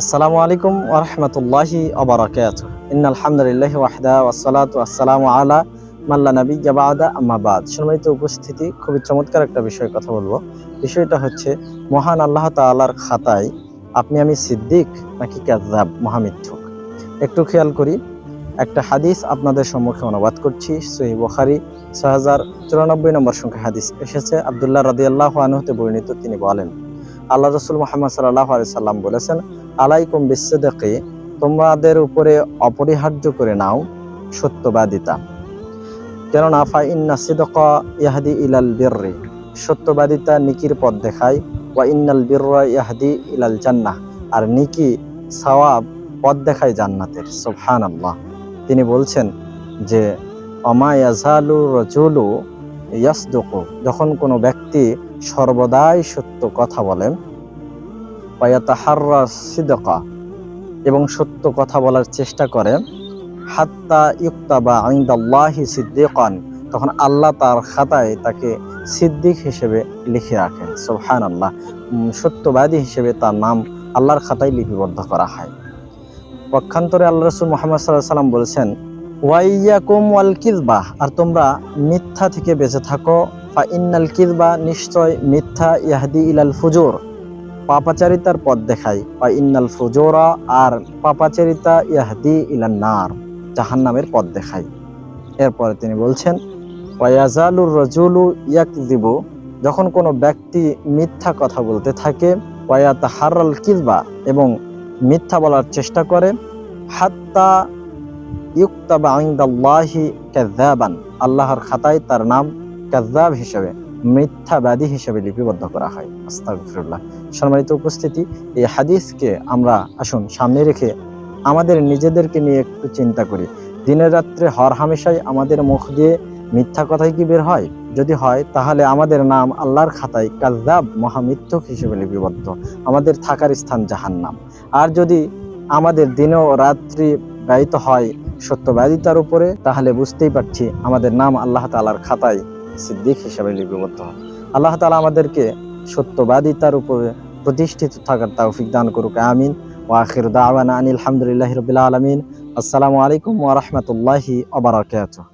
আসসালামু আলাইকুম ওরহমতুল্লাহি অবরাকাত ইন্না আলহামদুলিল্লাহ ওয়াহদা ওয়াসসালাতু আসসালামু আলা মাল্লা নবী জাবাদা আম্মাবাদ সম্মানিত উপস্থিতি, খুবই চমৎকার একটা বিষয়ে কথা বলব। বিষয়টা হচ্ছে, মহান আল্লাহ তাআলার খাতায় আপনি আমি সিদ্দিক নাকি কাযাব মহামিথ্যুক? একটু খেয়াল করি, একটা হাদিস আপনাদের সম্মুখে অনুবাদ করছি। সহি বুখারী, ছয় হাজার চুরানব্বই নম্বর সংখ্যা হাদিস এসেছে। আবদুল্লাহ রাদিয়াল্লাহু আনহুতে বর্ণিত তিনি বলেন, আল্লাহ রসুল মোহাম্মদ সাল্লাহ আলি সাল্লাম বলেছেন আলাইকুম বিশ্বদেকে তোমাদের উপরে অপরিহার্য করে নাও সত্যবাদিতা। কেননা ফাইন্না সিদক ইয়াহাদি ইলাল বিররি, সত্যবাদিতা নিকির পথ দেখায়, ওয়া ইন্নাল বিররা ইয়াহাদি ইলাল জান্নাহ, আর নিকি সওয়াব পথ দেখায় জান্নাতের সোফান আল্লাহ তিনি বলছেন যে, অমা ইয়াজালু রজুলু ইয়াসদুকু যখন কোনো ব্যক্তি সর্বদাই সত্য কথা বলেন সিদকা এবং সত্য কথা বলার চেষ্টা করে। হাত্তা ইউক্তাবা আইন্দাল্লাহি সিদ্দিকান, তখন আল্লাহ তার খাতায় তাকে সিদ্দিক হিসেবে লিখে রাখেন। সুবহান আল্লাহ সত্যবাদী হিসেবে তার নাম আল্লাহর খাতায় লিপিবদ্ধ করা হয়। পক্ষান্তরে আল্লাহ রসুল মোহাম্মদ সাল্লাহ সাল্লাম বলেছেন, ওয়াইয়াকুম ওয়াল কিজবাহ আর তোমরা মিথ্যা থেকে বেঁচে থাকো। ফা ইন্নাল কিজবা নিশ্চয় মিথ্যা, ইয়াহদি ইলাল ফুজুর। পাপাচারিতার পথ দেখায় বা ইন্নাল ফুজোরা আর পাপাচারিতা ইয়াহদি ইলান নার, জাহান্নামের পথ দেখায় এরপরে তিনি বলছেন ওয়াজালুর রজুলু ইয়াকদিবু যখন কোনো ব্যক্তি মিথ্যা কথা বলতে থাকে ওয়াত হারাল কিজবা এবং মিথ্যা বলার চেষ্টা করে, হাত্তা ইউক্তাবা আইন্দাল্লাহি কাযাবান আল্লাহর খাতায় তার নাম কাযাব হিসেবে। মিথ্যাবাদী হিসেবে লিপিবদ্ধ করা হয়। আস্তাগফিরুল্লাহ। সম্মানিত উপস্থিতি, এই হাদিসকে আমরা আসুন সামনে রেখে আমাদের নিজেদেরকে নিয়ে একটু চিন্তা করি। দিনের রাত্রে হর হামেশাই আমাদের মুখ দিয়ে মিথ্যা কথাই কি বের হয়? যদি হয়, তাহলে আমাদের নাম আল্লাহর খাতায় কাজাব মহামিথ্যক হিসেবে লিপিবদ্ধ। আমাদের থাকার স্থান জাহান্নাম। আর যদি আমাদের দিনও রাত্রি ব্যয়িত হয় সত্যবাদিতার উপরে, তাহলে বুঝতেই পারছি আমাদের নাম আল্লাহ তালার খাতায় সিদ্দিক হিসাবে লিপিবদ্ধ হন। আল্লাহ তালা আমাদেরকে সত্যবাদিতার উপরে প্রতিষ্ঠিত থাকার তৌফিক দান করুক। আমিন। ও ওয়াখির দাওয়ানা আনিল আলহামদুলিল্লাহ রবিল আলমিন। আসসালামু আলাইকুম ওরহমতুল্লাহি আবার ওয়া বারাকাতুহু।